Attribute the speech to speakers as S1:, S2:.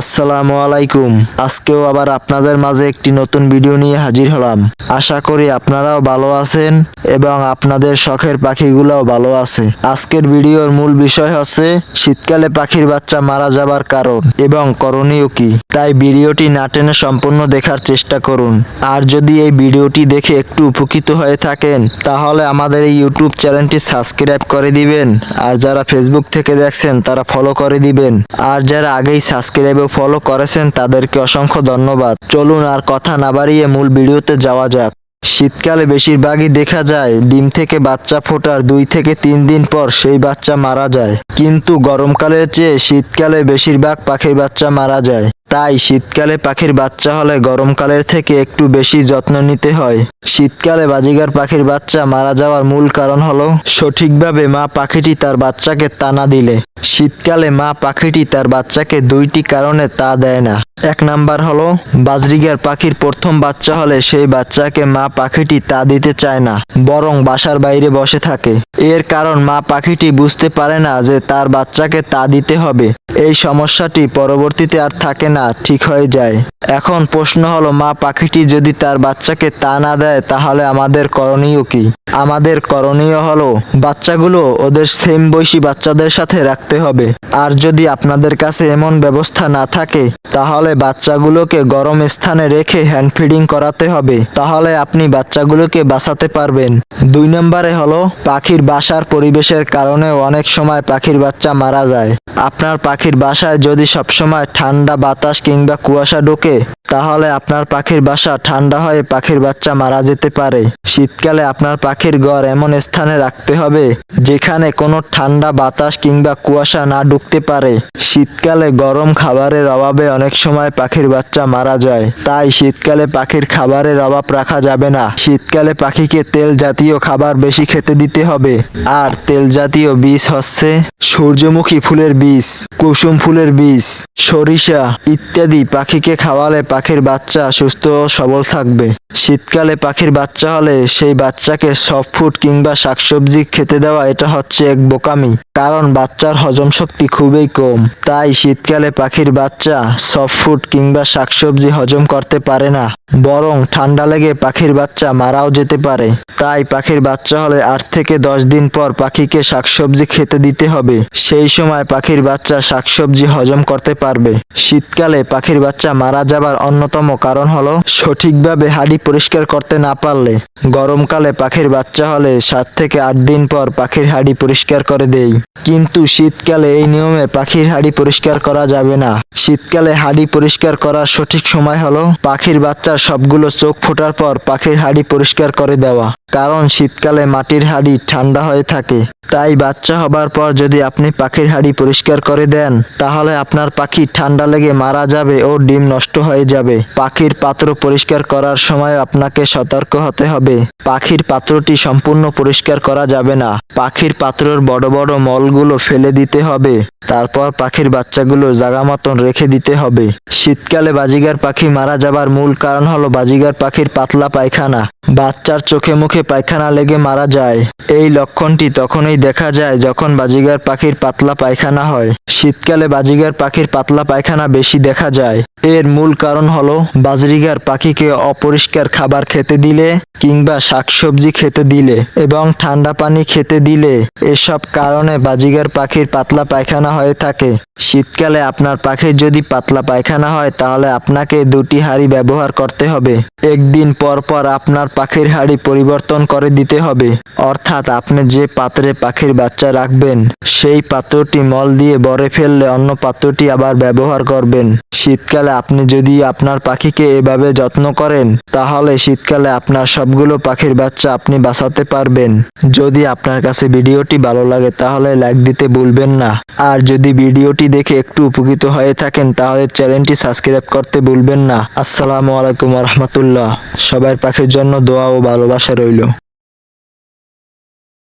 S1: আসসালামু আলাইকুম। আজকেও আবার আপনাদের মাঝে একটি নতুন ভিডিও নিয়ে হাজির হলাম। আশা করি আপনারাও ভালো আছেন এবং আপনাদের শখের পাখিগুলোও ভালো আছে। আজকের ভিডিওর মূল বিষয় হচ্ছে, শীতকালে পাখির বাচ্চা মারা যাবার কারণ এবং করণীয় কি? তাই ভিডিওটি না টেনে সম্পূর্ণ দেখার চেষ্টা করুন। আর যদি এই ভিডিওটি দেখে একটু উপকৃত হয়ে থাকেন, তাহলে আমাদের এই ইউটিউব চ্যানেলটি সাবস্ক্রাইব করে দিবেন। আর যারা ফেসবুক থেকে দেখছেন, তারা ফলো করে দিবেন। আর যারা আগেই সাবস্ক্রাইব ফলো করেছেন তাদেরকে অসংখ্য ধন্যবাদ। চলুন আর কথা না বাড়িয়ে মূল ভিডিওতে যাওয়া যাক। শীতকালে বেশিরভাগই দেখা যায় ডিম থেকে বাচ্চা ফোটার দুই থেকে তিন দিন পর সেই বাচ্চা মারা যায়। কিন্তু গরমকালের চেয়ে শীতকালে বেশিরভাগ পাখির বাচ্চা মারা যায়। তাই শীতকালে পাখির বাচ্চা হলে গরমকালের থেকে একটু বেশি যত্ন নিতে হয়। শীতকালে বাজিগার পাখির বাচ্চা মারা যাওয়ার মূল কারণ হলো সঠিকভাবে মা পাখিটি তার বাচ্চাকে তানা দিলে। শীতকালে মা পাখিটি তার বাচ্চাকে দুইটি কারণে তা দেয় না। এক নাম্বার হলো, বাজরিগার পাখির প্রথম বাচ্চা হলে সেই বাচ্চাকে মা পাখিটি তা দিতে চায় না, বরং বাসার বাইরে বসে থাকে। এর কারণ মা পাখিটি বুঝতে পারে না যে তার বাচ্চাকে তা দিতে হবে। এই সমস্যাটি পরবর্তীতে আর থাকে না, ঠিক হয়ে যায়। এখন প্রশ্ন হলো, মা পাখিটি যদি তার বাচ্চাকে তা না দেয়, তাহলে আমাদের করণীয় কি? আমাদের করণীয় হলো, বাচ্চাগুলো ওদের সেম বয়সী বাচ্চাদের সাথে রাখতে হবে। আর যদি আপনাদের কাছে এমন ব্যবস্থা না থাকে, তাহলে বাচ্চাগুলোকে গরম স্থানে রেখে হ্যান্ড ফিডিং করাতে হবে। তাহলে আপনি বাচ্চাগুলোকে বাঁচাতে পারবেন। দুই নম্বরে হলো, পাখির বাসার পরিবেশের কারণে অনেক সময় পাখির বাচ্চা মারা যায়। আপনার পাখির বাসায় যদি সবসময় ঠান্ডা বাতাস কিংবা কুয়াশা ঢোকে তাহলে আপনার পাখির বাসা ঠান্ডা হয়ে পাখির বাচ্চা মারা যেতে পারে। শীতকালে আপনার পাখির ঘর এমন স্থানে রাখতে হবে, যেখানে কোনো ঠান্ডা বাতাস কিংবা কুয়াশা না ঢুকতে পারে। শীতকালে গরম খাবারের অভাবে অনেক সময় পাখির বাচ্চা মারা যায়। তাই শীতকালে পাখির খাবারের অভাব রাখা যাবে না। শীতকালে পাখিকে তেল জাতীয় খাবার বেশি খেতে দিতে হবে। আর তেল জাতীয় বীজ হচ্ছে সূর্যমুখী ফুলের বীজ, কুসুম ফুলের বীজ, সরিষা ইত্যাদি পাখিকে খাওয়ালে পাখির বাচ্চা সুস্থ ও সবল থাকবে। শীতকালে পাখির বাচ্চা হলে সেই বাচ্চাকে সফট ফুড কিংবা শাকসবজি খেতে দেওয়া এটা হচ্ছে এক বোকামি। কারণ বাচ্চার হজম শক্তি খুবই কম। তাই শীতকালে পাখির বাচ্চা সফট ফুড কিংবা শাকসবজি হজম করতে পারে না। বরং ঠান্ডা লেগে পাখির বাচ্চা মারাও যেতে পারে। তাই পাখির বাচ্চা হলে আট থেকে দশ দিন পর পাখিকে শাকসবজি খেতে দিতে হবে। সেই সময় পাখির বাচ্চা শাকসবজি হজম করতে পারবে। শীতকালে পাখির বাচ্চা মারা যাবার অন্যতম কারণ হলো সঠিকভাবে হাড়ি পরিষ্কার করতে না পারলে। গরমকালে পাখির বাচ্চা হলে সাত থেকে আট দিন পর পাখির হাড়ি পরিষ্কার করে দেই। কিন্তু শীতকালে এই নিয়মে পাখির হাড়ি পরিষ্কার করা যাবে না। শীতকালে হাড়ি পরিষ্কার করার সঠিক সময় হলো পাখির বাচ্চার সবগুলো চোখ ফোটার পর পাখির হাড়ি পরিষ্কার করে দেওয়া। কারণ শীতকালে মাটির হাড়ি ঠান্ডা হয়ে থাকে। তাই বাচ্চা হবার পর যদি আপনি পাখির হাড়ি পরিষ্কার করে দেন, তাহলে আপনার পাখি ঠান্ডা লেগে মারা যাবে ও ডিম নষ্ট হয়ে যাবে। পাখির পাত্র পরিষ্কার করার সময় আপনাকে সতর্ক হতে হবে। পাখির পাত্রটি সম্পূর্ণ পরিষ্কার করা যাবে না। পাখির পাত্রর বড় বড় মলগুলো ফেলে দিতে হবে। তারপর পাখির বাচ্চাগুলো জাগা মতন রেখে দিতে হবে। শীতকালে বাজিগার পাখি মারা যাবার মূল কারণ হলো বাজিগার পাখির পাতলা পায়খানা। বাচ্চার চোখে মুখে পায়খানা লেগে মারা যায়। এই লক্ষণটি তখনই দেখা যায় যখন বাজিগার পাখির পাতলা পায়খানা হয়। শীতকালে বাজিগার পাখির পাতলা পায়খানা বেশি দেখা যায়। এর মূল কারণ হলো বাজরিগার পাখিকে অপরিষ্কার খাবার খেতে দিলে কিংবা শাকসবজি খেতে দিলে এবং ঠান্ডা পানি খেতে দিলে। এসব কারণে বাজিগার পাখির পাতলা পায়খানা হয়ে থাকে। শীতকালে আপনার পাখির যদি পাতলা পায়খানা হয় তাহলে আপনাকে দুটি হাঁড়ি ব্যবহার করতে হবে। একদিন পর পর আপনার পাখির হাঁড়ি পরিবর্তন করে দিতে হবে। অর্থাৎ আপনি যে পাত্রে পাখির বাচ্চা রাখবেন, সেই পাত্রটি মল দিয়ে বরে ফেললে অন্য পাত্রটি আবার ব্যবহার করবেন। শীতকালে আপনি যদি আপনার পাখিকে এভাবে যত্ন করেন, তাহলে শীতকালে আপনার সবগুলো পাখির বাচ্চা আপনি বাঁচাতে পারবেন। যদি আপনার কাছে ভিডিওটি ভালো লাগে, তাহলে লাইক দিতে ভুলবেন না। আর যদি ভিডিওটি দেখে একটু উপকৃত হয়ে থাকেন, তাহলে চ্যানেলটি সাবস্ক্রাইব করতে ভুলবেন না। আসসালামু আলাইকুম রহমতুল্লাহ। সবার পাখির জন্য দোয়া ও ভালোবাসা রইল।